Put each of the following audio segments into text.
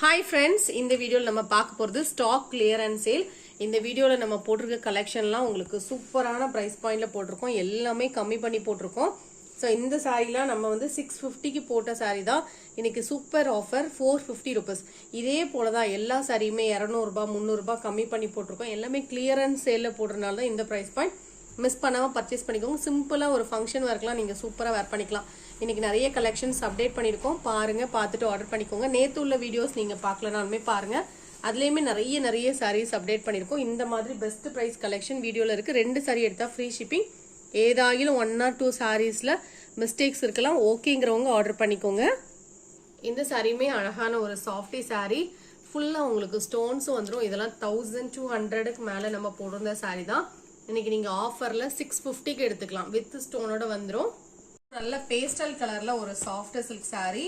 Hi friends இந்த வீடியோவில் நம்ம பார்க்க போகிறது ஸ்டாக் கிளியர் அண்ட் சேல் இந்த வீடியோவில் நம்ம போட்டிருக்க கலெக்ஷன்லாம் உங்களுக்கு சூப்பரான ப்ரைஸ் பாயிண்டில் போட்டிருக்கோம். எல்லாமே கம்மி பண்ணி போட்டிருக்கோம். ஸோ இந்த சாரீலாம் நம்ம வந்து சிக்ஸ் ஃபிஃப்டிக்கு போட்ட சாரீ தான். இன்னைக்கு super offer four fifty rupees இதே போல தான் எல்லா சாரியுமே இரநூறுபா முந்நூறுபா கம்மி பண்ணி போட்டிருக்கோம். எல்லாமே கிளியரன்ஸ் சேலில் போடுறதுனால தான் இந்த ப்ரைஸ் பாயிண்ட் மிஸ் பண்ணாமல் பர்ச்சேஸ் பண்ணிக்கோங்க. சிம்பிளாக ஒரு ஃபங்க்ஷன் ஒர்க்லாம் நீங்கள் சூப்பராக வேர் பண்ணிக்கலாம். இன்னைக்கு நிறைய கலெக்ஷன்ஸ் அப்டேட் பண்ணியிருக்கோம். பாருங்க பார்த்துட்டு ஆர்டர் பண்ணிக்கோங்க. நேற்று உள்ள வீடியோஸ் நீங்கள் பார்க்கலனாலுமே பாருங்க. அதுலேயுமே நிறைய நிறைய சாரீஸ் அப்டேட் பண்ணியிருக்கோம். இந்த மாதிரி பெஸ்ட் ப்ரைஸ் கலெக்ஷன் வீடியோவில் இருக்குது ரெண்டு சாரி எடுத்தால் ஃப்ரீ ஷிப்பிங் ஏதாயிலும் ஒன் ஆர் டூ சாரீஸில் மிஸ்டேக்ஸ் இருக்கலாம். ஓகேங்கிறவங்க ஆர்டர் பண்ணிக்கோங்க. இந்த சாரியுமே அழகான ஒரு சாஃப்டி சாரி ஃபுல்லாக உங்களுக்கு ஸ்டோன்ஸும் வந்துடும் இதெல்லாம் தௌசண்ட் டூ ஹண்ட்ரடுக்கு மேலே நம்ம போட்டிருந்த சாரி தான். இன்னைக்கு நீங்கள் ஆஃபரில் சிக்ஸ் ஃபிஃப்டிக்கு எடுத்துக்கலாம். வித் ஸ்டோனோட வந்துடும் நல்ல பேஸ்டல் கலரில் ஒரு சாஃப்ட் சில்க் சாரீ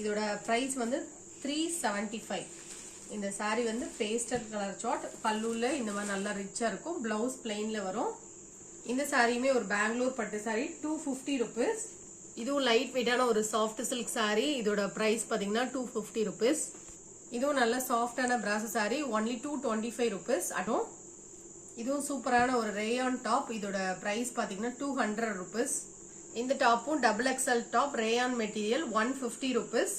இதோட ப்ரைஸ் வந்து த்ரீ செவன்ட்டி ஃபைவ் இந்த சாரீ வந்து பேஸ்டல் கலர் சாட் பல்லூரில் இந்த மாதிரி நல்லா ரிச்சாக இருக்கும். ப்ளவுஸ் பிளெயினில் வரும். இந்த சாரியுமே ஒரு பெங்களூர் பட்டு சாரீ டூ ஃபிஃப்டி ருபீஸ் இதுவும் லைட் வெயிட்டான ஒரு சாஃப்ட் சில்க் சாரீ இதோட ப்ரைஸ் பார்த்தீங்கன்னா டூ ஃபிஃப்டி ருபீஸ் இதுவும் நல்ல சாஃப்டான brasso sari only two twenty five rupees அதுவும் இதுவும் சூப்பரான ஒரு ரேயான் டாப் இதோட ப்ரைஸ் பார்த்தீங்கன்னா டூ ஹண்ட்ரட் ருபீஸ் இந்த டாப்பும் double XL top rayon material one fifty rupees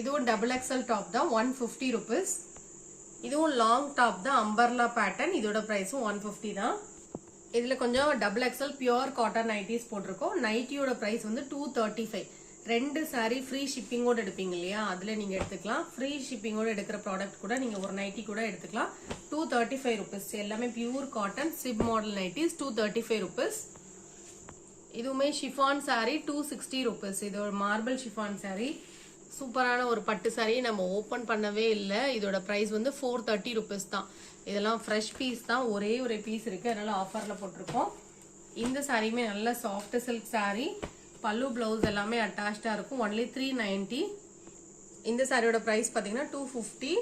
இதுவும் டபுள் எக்ஸ்எல் டாப் தான் ஒன் ஃபிஃப்டி ருபீஸ் இதுவும் லாங் டாப் தான் அம்பர்லா பேட்டர்ன் இதோட ப்ரைஸும் ஒன் ஃபிஃப்டி தான். இதில் கொஞ்சம் double XL pure cotton nighties போட்டிருக்கோம். நைட்டியோட ப்ரைஸ் வந்து டூ தேர்ட்டி ஃபைவ் ரெண்டு சாரீ ஃப்ரீ ஷிப்பிங்கோட எடுப்பீங்க இல்லையா? அதில் நீங்கள் எடுத்துக்கலாம். ஃப்ரீ ஷிப்பிங்கோடு எடுக்கிற ப்ராடக்ட் கூட நீங்கள் ஒரு நைட்டி கூட எடுத்துக்கலாம். டூ தேர்ட்டி ஃபைவ் ருபீஸ் எல்லாமே pure cotton zip model nighties two thirty five rupees இதுவுமே chiffon sari two sixty rupees இது ஒரு மார்பிள் ஷிஃபான் சாரி சூப்பரான ஒரு பட்டு சாரி நம்ம ஓப்பன் பண்ணவே இல்லை. இதோட ப்ரைஸ் வந்து ஃபோர் தேர்ட்டி ருபீஸ் தான். இதெல்லாம் ஃப்ரெஷ் பீஸ் தான். ஒரே ஒரு பீஸ் இருக்குது அதனால் ஆஃபரில் போட்டிருக்கோம். இந்த சாரியுமே நல்ல சாஃப்ட் சில்க் சாரி பல்லு பிளவுஸ் எல்லாமே அட்டாச்சாக இருக்கும். ஒன்லி த்ரீ நைன்ட்டி இந்த சாரியோட ப்ரைஸ் பார்த்தீங்கன்னா டூ ஃபிஃப்டி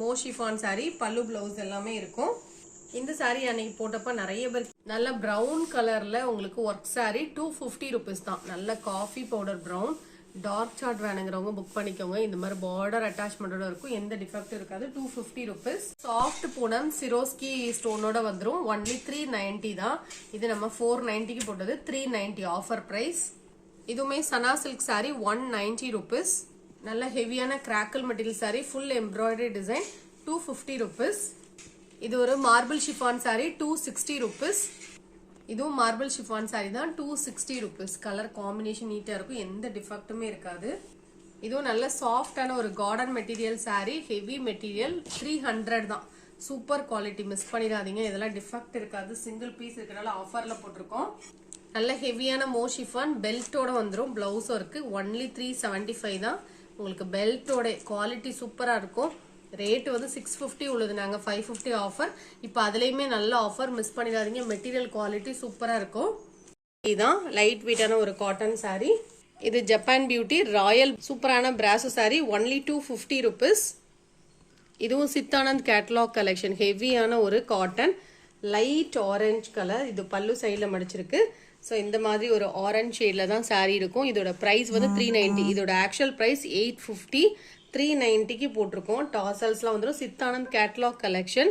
மோ ஷிஃபான் சாரி பல்லு பிளவுஸ் எல்லாமே இருக்கும். இந்த சாரி அன்னைக்கு போட்டப்ப நிறைய பேர் நல்ல ப்ரௌன் கலர்ல உங்களுக்கு work sari two fifty rupees தான். நல்ல coffee powder brown dark shade வேணுங்கிறவங்க புக் பண்ணிக்கோங்க. இந்த மாதிரி பார்டர் அட்டாச்மெண்டோட இருக்கும். எந்த டிஃபெக்டும் இருக்காது. Two fifty rupees soft Poonam Swarovski ஸ்டோனோட வந்துடும் ஒன்லி த்ரீ நைன்டி தான். இது நம்ம ஃபோர் நைன்டிக்கு போட்டது. த்ரீ நைன்டி ஆஃபர் ப்ரைஸ் இதுவுமே சனா silk sari one ninety rupees நல்ல ஹெவியான crackle material sari full embroidery design two fifty rupees இது ஒரு marble chiffon sari two sixty rupees இதுவும் மார்பிள் ஷிஃபான் சாரீ தான். Two sixty rupees colour combination நீட்டாக இருக்கும். எந்த டிஃபெக்ட்டுமே இருக்காது. இதுவும் நல்ல சாஃப்டான ஒரு garden material sari heavy material three hundred தான். சூப்பர் குவாலிட்டி மிஸ் பண்ணிடாதீங்க. இதெல்லாம் டிஃபெக்ட் இருக்காது. சிங்கிள் பீஸ் இருக்கிறனால ஆஃபரில் போட்டிருக்கோம். நல்ல ஹெவியான மோ ஷிஃபான் பெல்ட்டோட வந்துடும் ப்ளவுஸும் இருக்குது ஒன்லி த்ரீ செவன்ட்டி ஃபைவ் தான். உங்களுக்கு பெல்ட்டோட குவாலிட்டி சூப்பராக இருக்கும். ரேட் வந்து சிக்ஸ் ஃபிஃப்டி உள்ளது. நாங்கள் ஃபைவ் ஃபிஃப்டி ஆஃபர் இப்போ அதுலேயுமே நல்ல ஆஃபர் மிஸ் பண்ணிடாதீங்க. மெட்டீரியல் குவாலிட்டி சூப்பராக இருக்கும். இதுதான் லைட் வெயிட்டான ஒரு காட்டன் சாரி இது ஜப்பான் பியூட்டி ராயல் சூப்பரான brasso sari only two fifty rupees இதுவும் சித்தானந்த் கேட்லாக் கலெக்ஷன் ஹெவியான ஒரு காட்டன் லைட் ஆரஞ்சு கலர் இது பல்லு சைடில் மடிச்சிருக்கு. ஸோ இந்த மாதிரி ஒரு ஆரஞ்ச் ஷேடில் தான் சாரீ இருக்கும். இதோட ப்ரைஸ் வந்து த்ரீ நைன்ட்டி இதோட actual price eight fifty three நைன்ட்டிக்கு போட்டிருக்கோம். டாசல்ஸ்லாம் வந்துடும் சித்தானந்த் கேட்லாக் கலெக்ஷன்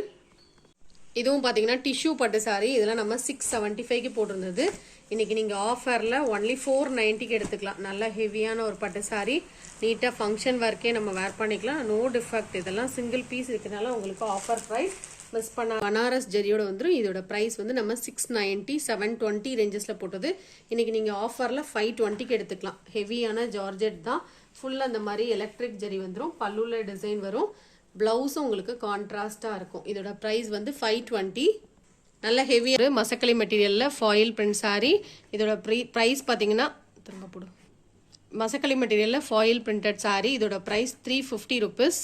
இதுவும் பார்த்தீங்கன்னா டிஷ்யூ பட்டு சாரி இதெல்லாம் நம்ம சிக்ஸ் செவன்ட்டி ஃபைவ்க்கு போட்டிருந்தது. இன்றைக்கி நீங்கள் ஆஃபரில் ஒன்லி ஃபோர் நைன்ட்டிக்கு எடுத்துக்கலாம். நல்ல ஹெவியான ஒரு பட்டு சாரி நீட்டாக ஃபங்க்ஷன் ஒர்க்கே நம்ம வேர் பண்ணிக்கலாம். நோ டிஃபெக்ட் இதெல்லாம் சிங்கிள் பீஸ் இருக்கிறனால உங்களுக்கு ஆஃபர் ப்ரைஸ் மிஸ் பண்ண பனாரஸ் ஜெரியோட வந்துடும் இதோட ப்ரைஸ் வந்து நம்ம சிக்ஸ் நைன்ட்டி செவன் டுவெண்ட்டி ரேஞ்சஸில் போட்டது. இன்றைக்கி நீங்கள் ஆஃபரில் ஃபைவ் டுவெண்ட்டிக்கு எடுத்துக்கலாம். ஹெவியான ஜார்ஜெட் தான். ஃபுல் அந்த மாதிரி எலக்ட்ரிக் ஜெரி வந்துடும் பல்லுள்ள டிசைன் வரும். ப்ளவுஸும் உங்களுக்கு கான்ட்ராஸ்டாக இருக்கும். இதோட ப்ரைஸ் வந்து ஃபைவ் டுவெண்ட்டி நல்ல ஹெவி மசக்களி மெட்டீரியலில் ஃபாயில் பிரிண்ட் சாரீ இதோட ப்ரீ ப்ரைஸ் பார்த்தீங்கன்னா திரும்ப போடும் மசக்களி மெட்டீரியலில் ஃபாயில் பிரிண்டட் சாரீ இதோட ப்ரைஸ் த்ரீ ஃபிஃப்டி ருபீஸ்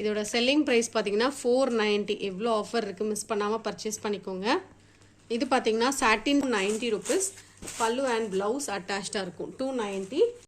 இதோட செல்லிங் ப்ரைஸ் பார்த்தீங்கன்னா ஃபோர் நைன்ட்டி எவ்வளோ ஆஃபர் இருக்குது மிஸ் பண்ணாமல் பர்ச்சேஸ் பண்ணிக்கோங்க. இது பார்த்தீங்கன்னா சாட்டின் நைன்ட்டி ருபீஸ் பல்லு அண்ட் ப்ளவுஸ் அட்டாச்சாக இருக்கும். Two ninety